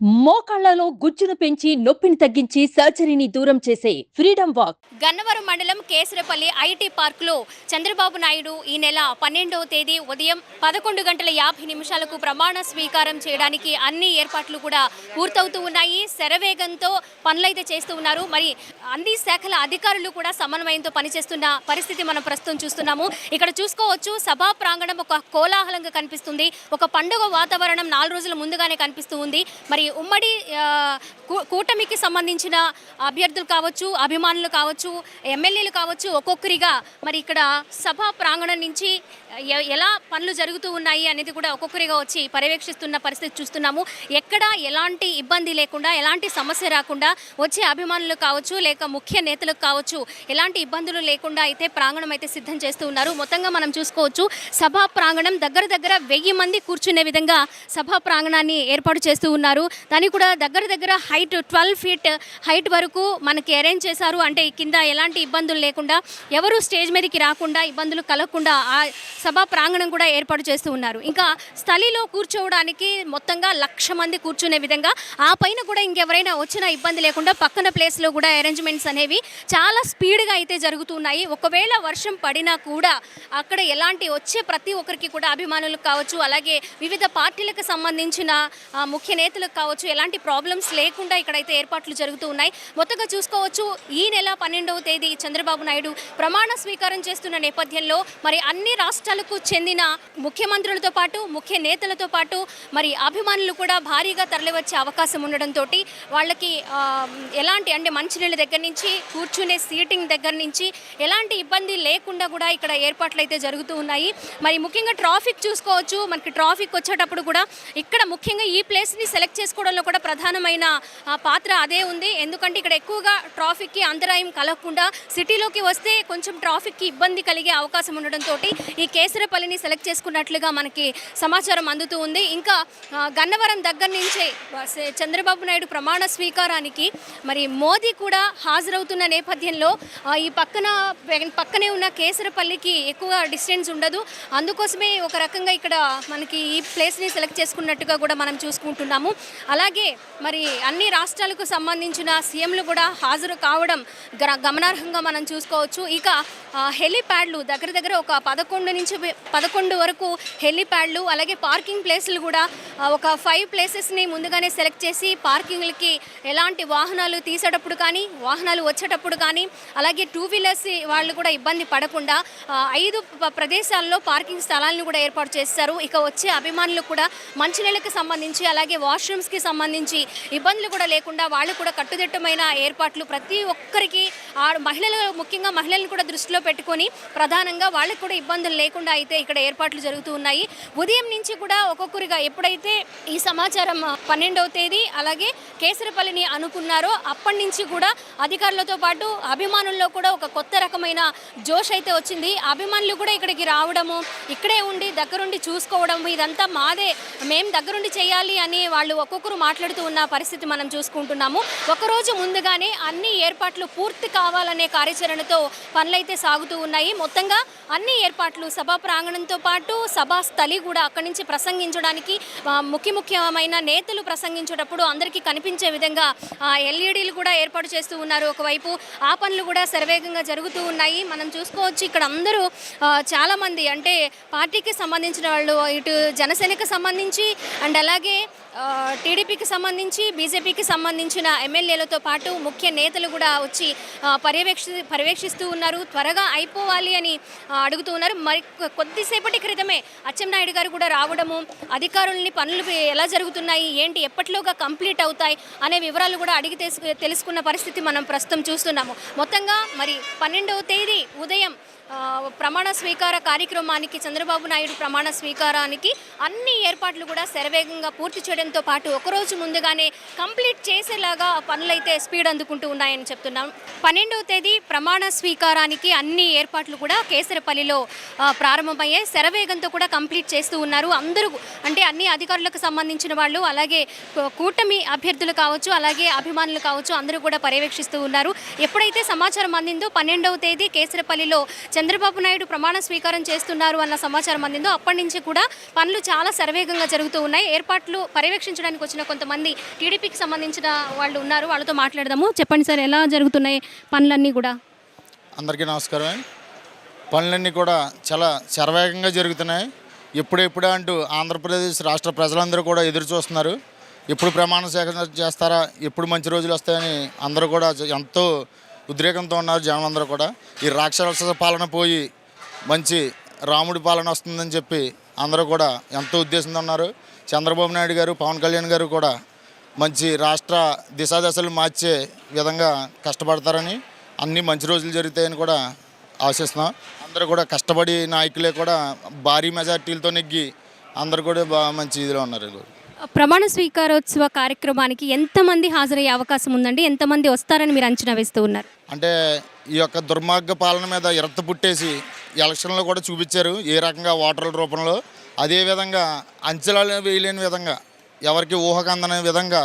మోకాళ్ళలో గుజ్జును పెంచి నొప్పిని తగ్గించి సర్జరీని దూరం చేసే ఫ్రీడమ్ వాక్. గన్నవరం మండలం కేసరపల్లి ఐటీ పార్క్లో చంద్రబాబు నాయుడు ఈ నెల పన్నెండవ తేదీ ఉదయం పదకొండు గంటల యాభై నిమిషాలకు ప్రమాణ స్వీకారం చేయడానికి అన్ని ఏర్పాట్లు కూడా పూర్తవుతూ ఉన్నాయి. శరవేగంతో పనులైతే చేస్తూ ఉన్నారు. మరి అన్ని శాఖల అధికారులు కూడా సమన్వయంతో పనిచేస్తున్న పరిస్థితి మనం ప్రస్తుతం చూస్తున్నాము. ఇక్కడ చూసుకోవచ్చు సభా ప్రాంగణం ఒక కోలాహలంగా కనిపిస్తుంది. ఒక పండుగ వాతావరణం నాలుగు రోజుల ముందుగానే కనిపిస్తూ ఉంది. మరి ఉమ్మడి కూటమికి సంబంధించిన అభ్యర్థులు కావచ్చు అభిమానులు కావచ్చు ఎమ్మెల్యేలు కావచ్చు ఒక్కొక్కరిగా మరి ఇక్కడ సభా ప్రాంగణం నుంచి ఎలా పనులు జరుగుతూ ఉన్నాయి అనేది కూడా ఒక్కొక్కరిగా వచ్చి పర్యవేక్షిస్తున్న పరిస్థితి చూస్తున్నాము. ఎక్కడ ఎలాంటి ఇబ్బంది లేకుండా ఎలాంటి సమస్య రాకుండా వచ్చే అభిమానులు కావచ్చు లేక ముఖ్య నేతలకు కావచ్చు ఎలాంటి ఇబ్బందులు లేకుండా అయితే ప్రాంగణం అయితే సిద్ధం చేస్తూ ఉన్నారు. మొత్తంగా మనం చూసుకోవచ్చు సభా ప్రాంగణం దగ్గర దగ్గర వెయ్యి మంది కూర్చునే విధంగా సభా ప్రాంగణాన్ని ఏర్పాటు చేస్తూ ఉన్నారు. దానికి కూడా దగ్గర దగ్గర హైట్ ట్వెల్వ్ ఫీట్ హైట్ వరకు మనకి అరేంజ్ చేశారు. అంటే కింద ఎలాంటి ఇబ్బందులు లేకుండా ఎవరు స్టేజ్ మీదకి రాకుండా ఇబ్బందులు కలగకుండా ఆ సభా ప్రాంగణం కూడా ఏర్పాటు చేస్తూ ఉన్నారు. ఇంకా స్థలిలో కూర్చోవడానికి మొత్తంగా లక్ష మంది కూర్చునే విధంగా ఆ పైన కూడా ఇంకెవరైనా వచ్చినా ఇబ్బంది లేకుండా పక్కన ప్లేస్లో కూడా అరేంజ్మెంట్స్ అనేవి చాలా స్పీడ్గా అయితే జరుగుతున్నాయి. ఒకవేళ వర్షం పడినా కూడా అక్కడ ఎలాంటి వచ్చే ప్రతి ఒక్కరికి కూడా అభిమానులకు కావచ్చు అలాగే వివిధ పార్టీలకు సంబంధించిన ముఖ్య నేతలకు కావచ్చు ఎలాంటి ప్రాబ్లమ్స్ లేకుండా ఇక్కడైతే ఏర్పాట్లు జరుగుతూ ఉన్నాయి. మొత్తంగా చూసుకోవచ్చు ఈ నెల పన్నెండవ తేదీ చంద్రబాబు నాయుడు ప్రమాణ స్వీకారం చేస్తున్న నేపథ్యంలో మరి అన్ని రాష్ట్రాలకు చెందిన ముఖ్యమంత్రులతో పాటు ముఖ్య నేతలతో పాటు మరి అభిమానులు కూడా భారీగా తరలివచ్చే అవకాశం ఉండడంతో వాళ్ళకి ఎలాంటి అంటే మంచినీళ్ళ దగ్గర నుంచి కూర్చునే సీటింగ్ దగ్గర నుంచి ఎలాంటి ఇబ్బంది లేకుండా కూడా ఇక్కడ ఏర్పాట్లు అయితే జరుగుతూ ఉన్నాయి. మరి ముఖ్యంగా ట్రాఫిక్ చూసుకోవచ్చు. మనకి ట్రాఫిక్ వచ్చేటప్పుడు కూడా ఇక్కడ ముఖ్యంగా ఈ ప్లేస్ని సెలెక్ట్ చేసుకోవడంలో కూడా ప్రధానమైన పాత్ర అదే ఉంది. ఎందుకంటే ఇక్కడ ఎక్కువగా ట్రాఫిక్కి అంతరాయం కలగకుండా సిటీలోకి వస్తే కొంచెం ట్రాఫిక్కి ఇబ్బంది కలిగే అవకాశం ఉండడంతో ఈ కేసరపల్లిని సెలెక్ట్ చేసుకున్నట్లుగా మనకి సమాచారం అందుతూ ఉంది. ఇంకా గన్నవరం దగ్గర నుంచే చంద్రబాబు నాయుడు ప్రమాణ స్వీకారానికి మరి మోదీ కూడా హాజరవుతున్న నేపథ్యంలో ఈ పక్కన పక్కనే ఉన్న కేసరపల్లికి ఎక్కువ డిస్టెన్స్ ఉండదు. అందుకోసమే ఒక రకంగా ఇక్కడ మనకి ఈ ప్లేస్ని సెలెక్ట్ చేసుకున్నట్టుగా కూడా మనం చూసుకుంటున్నాము. అలాగే మరి అన్ని రాష్ట్రాలకు సంబంధించిన సీఎంలు కూడా హాజరు కావడం గమనార్హంగా మనం చూసుకోవచ్చు. ఇక ఆ, హెలిప్యాడ్లు దగ్గర దగ్గర ఒక పదకొండు నుంచి పదకొండు వరకు హెలిప్యాడ్లు అలాగే పార్కింగ్ ప్లేసులు కూడా ఒక ఫైవ్ ప్లేసెస్ని ముందుగానే సెలెక్ట్ చేసి పార్కింగ్లకి ఎలాంటి వాహనాలు తీసేటప్పుడు కానీ వాహనాలు వచ్చేటప్పుడు కానీ అలాగే టూ వీలర్స్ వాళ్ళు కూడా ఇబ్బంది పడకుండా ఐదు ప్రదేశాల్లో పార్కింగ్ స్థలాలను కూడా ఏర్పాటు చేస్తారు. ఇక వచ్చే అభిమానులు కూడా మంచినీళ్ళకి సంబంధించి అలాగే వాష్రూమ్స్ కి సంబంధించి ఇబ్బందులు కూడా లేకుండా వాళ్ళు కూడా కట్టుదిట్టమైన ఏర్పాట్లు ప్రతి ఒక్కరికి ఆ మహిళలు ముఖ్యంగా మహిళలను కూడా దృష్టిలో పెట్టుకొని ప్రధానంగా వాళ్ళకి కూడా ఇబ్బందులు లేకుండా అయితే ఇక్కడ ఏర్పాట్లు జరుగుతూ ఉన్నాయి. ఉదయం నుంచి కూడా ఒక్కొక్కరిగా ఎప్పుడైతే ఈ సమాచారం పన్నెండవ తేదీ అలాగే కేసరపల్లిని అనుకున్నారో అప్పటి నుంచి కూడా అధికారులతో పాటు అభిమానుల్లో కూడా ఒక కొత్త రకమైన జోష్ అయితే వచ్చింది. అభిమానులు కూడా ఇక్కడికి రావడము ఇక్కడే ఉండి దగ్గరుండి చూసుకోవడం ఇదంతా మాదే మేం దగ్గరుండి చేయాలి అని వాళ్ళు ఒక్కొక్కరు మాట్లాడుతూ ఉన్న పరిస్థితి మనం చూసుకుంటున్నాము. ఒకరోజు ముందుగానే అన్ని ఏర్పాట్లు పూర్తి కావాలనే కార్యాచరణతో పనులైతే సాగుతూ ఉన్నాయి. మొత్తంగా అన్ని ఏర్పాట్లు సభా ప్రాంగణంతో పాటు సభా స్థలి కూడా అక్కడి నుంచి ప్రసంగించడానికి ముఖ్య ముఖ్యమైన నేతలు ప్రసంగించేటప్పుడు అందరికీ కనిపించే విధంగా ఎల్ఈడీలు కూడా ఏర్పాటు చేస్తూ ఉన్నారు. ఒకవైపు ఆ పనులు కూడా శరవేగంగా జరుగుతూ ఉన్నాయి. మనం చూసుకోవచ్చు ఇక్కడ అందరూ చాలామంది అంటే పార్టీకి సంబంధించిన వాళ్ళు ఇటు జనసేనకి సంబంధించి అండ్ అలాగే ఆ, టీడీపీకి సంబంధించి బీజేపీకి సంబంధించిన ఎమ్మెల్యేలతో పాటు ముఖ్య నేతలు కూడా వచ్చి పర్యవేక్షి పర్యవేక్షిస్తూ ఉన్నారు. త్వరగా అయిపోవాలి అని అడుగుతూ ఉన్నారు. మరి కొద్దిసేపటి క్రితమే అచ్చెన్నాయుడు గారు కూడా రావడము అధికారుల్ని పనులు ఎలా జరుగుతున్నాయి ఏంటి ఎప్పటిలోగా కంప్లీట్ అవుతాయి అనే వివరాలు కూడా అడిగి తెలుసుకున్న పరిస్థితి మనం ప్రస్తుతం చూస్తున్నాము. మొత్తంగా మరి పన్నెండవ తేదీ ఉదయం ప్రమాణ స్వీకార కార్యక్రమానికి చంద్రబాబు నాయుడు ప్రమాణ స్వీకారానికి అన్ని ఏర్పాట్లు కూడా శరవేగంగా పూర్తి చేయడంతో పాటు ఒకరోజు ముందుగానే కంప్లీట్ చేసేలాగా పనులైతే స్పీడ్ అందుకుంటూ ఉన్నాయని చెప్తున్నాం. పన్నెండవ తేదీ ప్రమాణ స్వీకారానికి అన్ని ఏర్పాట్లు కూడా కేసరపల్లిలో ప్రారంభమయ్యాయి. శరవేగంతో కూడా కంప్లీట్ చేస్తూ ఉన్నారు. అందరూ అంటే అన్ని అధికారులకు సంబంధించిన వాళ్ళు అలాగే కూటమి అభ్యర్థులు కావచ్చు అలాగే అభిమానులు కావచ్చు అందరూ కూడా పర్యవేక్షిస్తూ ఉన్నారు. ఎప్పుడైతే సమాచారం అందిందో పన్నెండవ తేదీ కేసరపల్లిలో చంద్రబాబు నాయుడు ప్రమాణ స్వీకారం చేస్తున్నారు అన్న సమాచారం అందిందో అప్పటి నుంచి కూడా పనులు చాలా శరవేగంగా జరుగుతూ ఉన్నాయి. ఏర్పాట్లు పర్యవేక్షించడానికి వచ్చిన కొంతమంది టీడీపీకి సంబంధించిన వాళ్ళు ఉన్నారు. వాళ్ళతో మాట్లాడదాము. చెప్పండి సార్ ఎలా జరుగుతున్నాయి పనులన్నీ కూడా? అందరికీ నమస్కారం పనులన్నీ కూడా చాలా శరవేగంగా జరుగుతున్నాయి. ఎప్పుడెప్పుడే అంటూ ఆంధ్రప్రదేశ్ రాష్ట్ర ప్రజలందరూ కూడా ఎదురు చూస్తున్నారు. ఎప్పుడు ప్రమాణ సేకరణ చేస్తారా ఎప్పుడు మంచి రోజులు వస్తాయని అందరూ కూడా ఎంతో ఉద్రేకంతో ఉన్నారు జనమందరూ కూడా. ఈ రాక్షస పాలన పోయి మంచి రాముడి పాలన వస్తుందని చెప్పి అందరూ కూడా ఎంతో ఉద్దేశంతో ఉన్నారు. చంద్రబాబు నాయుడు గారు పవన్ కళ్యాణ్ గారు కూడా మంచి రాష్ట్ర దిశాదశలు మార్చే విధంగా కష్టపడతారని అన్ని మంచి రోజులు జరుగుతాయని కూడా ఆశిస్తున్నాం. అందరూ కూడా కష్టపడి నాయకులే కూడా భారీ మెజార్టీలతో నెగ్గి అందరూ కూడా బాగా మంచి ఇదిలో ఉన్నారు ప్రమాణ స్వీకారోత్సవ కార్యక్రమానికి ఎంతమంది హాజరయ్యే అవకాశం ఉందండి? ఎంతమంది వస్తారని మీరు అంచనా వేస్తూ ఉన్నారు? అంటే ఈ యొక్క దుర్మార్గ పాలన మీద ఇరత పుట్టేసి ఎలక్షన్లో కూడా చూపించారు ఏ రకంగా ఓటర్ల రూపంలో. అదేవిధంగా అంచనాలు వేయలేని విధంగా ఎవరికి ఊహకు అందని విధంగా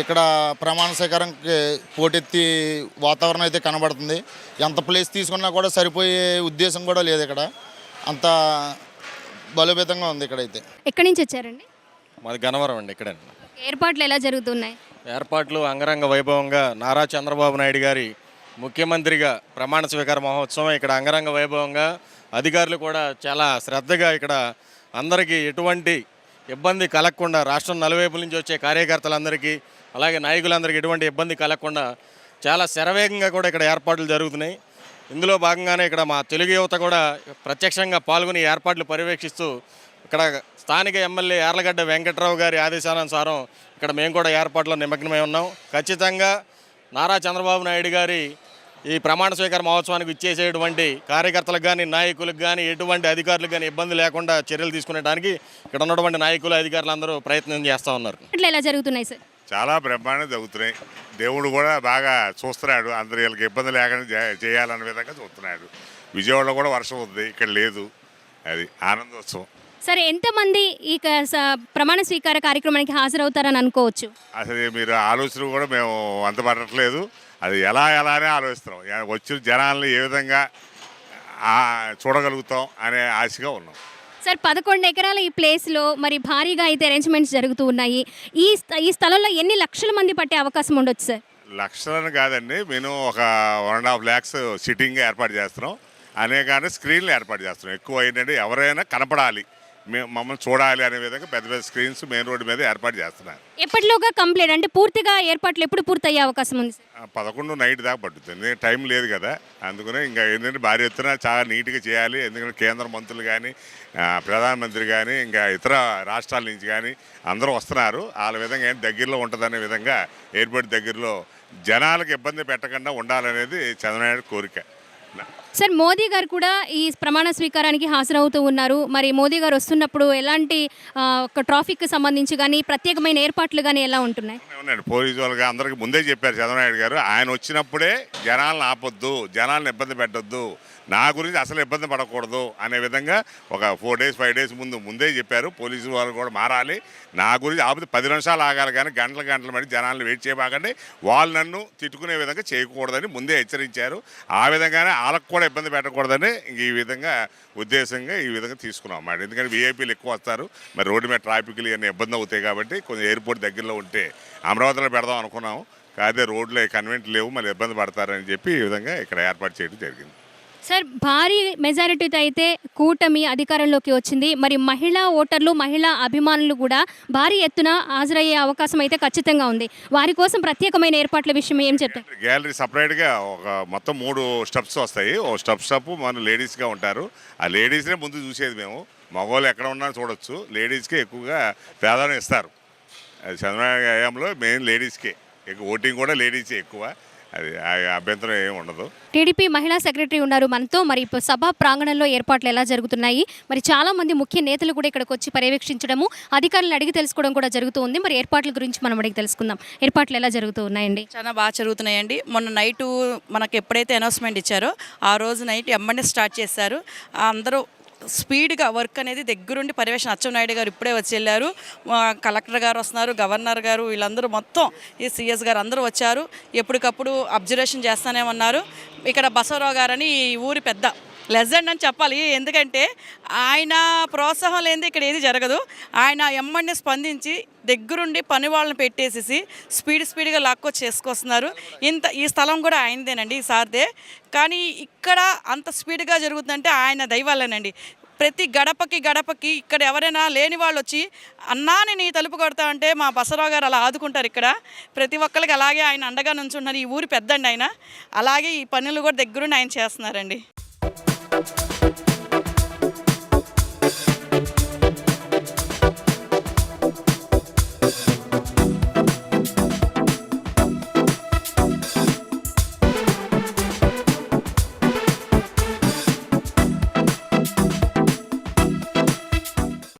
ఇక్కడ ప్రమాణ స్వీకారంకి పోటెత్తి వాతావరణం అయితే కనబడుతుంది. ఎంత ప్లేస్ తీసుకున్నా కూడా సరిపోయే ఉద్దేశం కూడా లేదు ఇక్కడ. అంత బలోపేతంగా ఉంది ఇక్కడైతే. ఎక్కడి నుంచి వచ్చారండి? మాది గన్నవరం అండి ఇక్కడే. ఏర్పాట్లు ఎలా జరుగుతున్నాయి? ఏర్పాట్లు అంగరంగ వైభవంగా నారా చంద్రబాబు నాయుడు గారి ముఖ్యమంత్రిగా ప్రమాణ స్వీకార మహోత్సవం ఇక్కడ అంగరంగ వైభవంగా అధికారులు కూడా చాలా శ్రద్ధగా ఇక్కడ అందరికీ ఎటువంటి ఇబ్బంది కలగకుండా రాష్ట్రం నలువైపుల నుంచి వచ్చే కార్యకర్తలందరికీ అలాగే నాయకులందరికీ ఎటువంటి ఇబ్బంది కలగకుండా చాలా శరవేగంగా కూడా ఇక్కడ ఏర్పాట్లు జరుగుతున్నాయి. ఇందులో భాగంగానే ఇక్కడ మా తెలుగు యువత కూడా ప్రత్యక్షంగా పాల్గొని ఏర్పాట్లు పర్యవేక్షిస్తూ ఇక్కడ స్థానిక ఎమ్మెల్యే యార్లగడ్డ వెంకట్రావు గారి ఆదేశానుసారం ఇక్కడ మేము కూడా ఏర్పాట్లో నిమగ్నమై ఉన్నాం. ఖచ్చితంగా నారా చంద్రబాబు నాయుడు గారి ఈ ప్రమాణ స్వీకార మహోత్సవానికి ఇచ్చేసేటువంటి కార్యకర్తలకు కానీ నాయకులకు కానీ ఎటువంటి అధికారులకు కానీ ఇబ్బంది లేకుండా చర్యలు తీసుకునేడానికి ఇక్కడ ఉన్నటువంటి నాయకులు అధికారులు అందరూ ప్రయత్నం చేస్తూ ఉన్నారు. ఏర్పాట్లు ఎలా జరుగుతున్నాయి సార్? చాలా బ్రహ్మాండంగా జరుగుతున్నాయి. దేవుడు కూడా బాగా చూస్తున్నాడు. అందరు వీళ్ళకి ఇబ్బంది లేకుండా చే- చేయాలన్న విధంగా చూస్తున్నాడు. విజయవాడలో కూడా వర్షం ఉంది. ఇక్కడ లేదు. అది ఆనందోత్సవం. సరే ఎంతమంది ఈ క- స- ప్రమాణ స్వీకార కార్యక్రమానికి హాజరవుతారని అనుకోవచ్చు? అసలు మీరు ఆలోచన కూడా మేము అంతపడట్లేదు అది ఎలా ఎలానే ఆలోచిస్తున్నాం. యా- వచ్చిన జనాల్ని ఏ విధంగా చూడగలుగుతాం అనే ఆశగా ఉన్నాం. సార్ పదకొండు ఎకరాల ఈ ప్లేస్లో మరి భారీగా అయితే అరేంజ్మెంట్స్ జరుగుతూ ఉన్నాయి. ఈ ఈ స్థలంలో ఎన్ని లక్షల మంది పట్టే అవకాశం ఉండొచ్చు సార్? లక్షలను కాదండి. మేము ఒక one and half lakhs sitting ఏర్పాటు చేస్తున్నాం. అనేకానే స్క్రీన్లు ఏర్పాటు చేస్తున్నాం. ఎక్కువ ఏంటంటే ఎవరైనా కనపడాలి. మేము మమ్మల్ని చూడాలి అనే విధంగా పెద్ద పెద్ద స్క్రీన్స్ మెయిన్ రోడ్డు మీద ఏర్పాటు చేస్తున్నారు. ఎప్పటిలోగా కంప్లీట్? అంటే పూర్తిగా ఏర్పాట్లు ఎప్పుడు పూర్తయ్యే అవకాశం ఉంది సార్? ఆ, పదకొండు నైట్ దాకా పట్టుతుంది టైం లేదు కదా. అందుకనే ఇంకా ఏంటంటే భారీ ఎత్తున చాలా నీట్గా చేయాలి. ఎందుకంటే కేంద్ర మంత్రులు కానీ ప్రధానమంత్రి కానీ ఇంకా ఇతర రాష్ట్రాల నుంచి కానీ అందరూ వస్తున్నారు. వాళ్ళ విధంగా ఏంటి దగ్గరలో ఉంటుందనే విధంగా ఎయిర్పోర్ట్ దగ్గరలో జనాలకు ఇబ్బంది పెట్టకుండా ఉండాలనేది చంద్రనాయుడు కోరిక. నా- సార్ మోదీ గారు కూడా ఈ ప్రమాణ స్వీకారానికి హాజరవుతూ ఉన్నారు. మరి మోదీ గారు వస్తున్నప్పుడు ఎలాంటి ఒక ట్రాఫిక్ సంబంధించి కానీ ప్రత్యేకమైన ఏర్పాట్లు కానీ ఎలా ఉంటున్నాయి? ఉన్నాడు పోలీసు వాళ్ళకి అందరికి ముందే చెప్పారు చంద్రబాబు గారు. ఆయన వచ్చినప్పుడే జనాలను ఆపొద్దు జనాలను ఇబ్బంది పెట్టొద్దు నా గురించి అసలు ఇబ్బంది పడకూడదు అనే విధంగా ఒక ఫోర్ డేస్ ఫైవ్ డేస్ ముందు ముందే చెప్పారు. పోలీసు వాళ్ళు కూడా మారాలి. నా గురించి ఆపితే పది నిమిషాలు ఆగాలి కానీ గంటల గంటల మరి జనాలను వెయిట్ చేయబాకండి. వాళ్ళు నన్ను తిట్టుకునే విధంగా చేయకూడదని ముందే హెచ్చరించారు. ఆ విధంగానే వాళ్ళకు కూడా ఇబ్బంది పెట్టకూడదని ఈ విధంగా ఉద్దేశంగా ఈ విధంగా తీసుకున్నాం అన్నమాట. ఎందుకంటే వీఐపీలు ఎక్కువ వస్తారు. మరి రోడ్డు మీద ట్రాఫిక్లు ఇవన్నీ ఇబ్బంది అవుతాయి కాబట్టి కొంచెం ఎయిర్పోర్ట్ దగ్గరలో ఉంటే అమరావతిలో పెడదాం అనుకున్నాం. కాదే రోడ్లు కన్వెంట్ లేవు మళ్ళీ ఇబ్బంది పడతారని చెప్పి ఈ విధంగా ఇక్కడ ఏర్పాటు చేయడం జరిగింది. సార్ భారీ మెజారిటీతో అయితే కూటమి అధికారంలోకి వచ్చింది. మరి మహిళా ఓటర్లు మహిళా అభిమానులు కూడా భారీ ఎత్తున హాజరయ్యే అవకాశం అయితే ఖచ్చితంగా ఉంది. వారి కోసం ప్రత్యేకమైన ఏర్పాట్ల విషయం ఏం చెప్తారు? గ్యాలరీ సపరేట్గా ఒక మొత్తం మూడు స్టెప్స్ వస్తాయి. ఓ స్టెప్ స్టెప్ మన లేడీస్గా ఉంటారు. ఆ లేడీస్నే ముందు చూసేది మేము. మగవాళ్ళు ఎక్కడ ఉన్నా చూడొచ్చు. లేడీస్కే ఎక్కువగా ప్రాధాన్యం ఇస్తారు. అది చంద్రబాబు హయాంలో మెయిన్ లేడీస్కే ఓటింగ్ కూడా లేడీసే ఎక్కువ. అది అభ్యంతరం ఏమి ఉండదు. టీడీపీ మహిళా సెక్రటరీ ఉన్నారు మనతో. మరి సభా ప్రాంగణంలో ఏర్పాట్లు ఎలా జరుగుతున్నాయి? మరి చాలా మంది ముఖ్య నేతలు కూడా ఇక్కడికి వచ్చి పర్యవేక్షించడము అధికారులను అడిగి తెలుసుకోవడం కూడా జరుగుతూ ఉంది మరి ఏర్పాట్ల గురించి మనం అడిగి తెలుసుకుందాం. ఏర్పాట్లు ఎలా జరుగుతూ ఉన్నాయండి చాలా బాగా జరుగుతున్నాయండి. మొన్న నైట్ మనకు ఎప్పుడైతే అనౌన్స్మెంట్ ఇచ్చారో ఆ రోజు నైట్ ఎమ్మడే స్టార్ట్ చేశారు. అందరూ స్పీడ్గా వర్క్ అనేది దగ్గరుండి పర్యవేక్షణ అచ్చెన్నాయుడు గారు ఇప్పుడే వచ్చి వెళ్ళారు. కలెక్టర్ గారు వస్తున్నారు గవర్నర్ గారు వీళ్ళందరూ మొత్తం ఈ సిఎస్ గారు అందరూ వచ్చారు. ఎప్పటికప్పుడు అబ్జర్వేషన్ చేస్తానే ఉన్నారు. ఇక్కడ బసవరావు గారని ఈ ఊరి పెద్ద లెజెండ్ అని చెప్పాలి. ఎందుకంటే ఆయన ప్రోత్సాహం లేనిది ఇక్కడ ఏది జరగదు. ఆయన ఎమ్మడిని స్పందించి దగ్గరుండి పని వాళ్ళని పెట్టేసేసి స్పీడ్ స్పీడ్గా లాక్కో చేసుకొస్తున్నారు. ఇంత ఈ స్థలం కూడా ఆయనదేనండి ఈ సార్దే. కానీ ఇక్కడ అంత స్పీడ్గా జరుగుతుందంటే ఆయన దైవాలేనండి ప్రతి గడపకి గడపకి ఇక్కడ ఎవరైనా లేని వాళ్ళు వచ్చి అన్నా నేను ఈ తలుపు కొడతా అంటే మా బసరావు గారు అలా ఆదుకుంటారు ఇక్కడ. ప్రతి ఒక్కరికి అలాగే ఆయన అండగా నుంచుంటున్నారు. ఈ ఊరి పెద్దండి ఆయన. అలాగే ఈ పనులు కూడా దగ్గరుండి ఆయన చేస్తున్నారండి.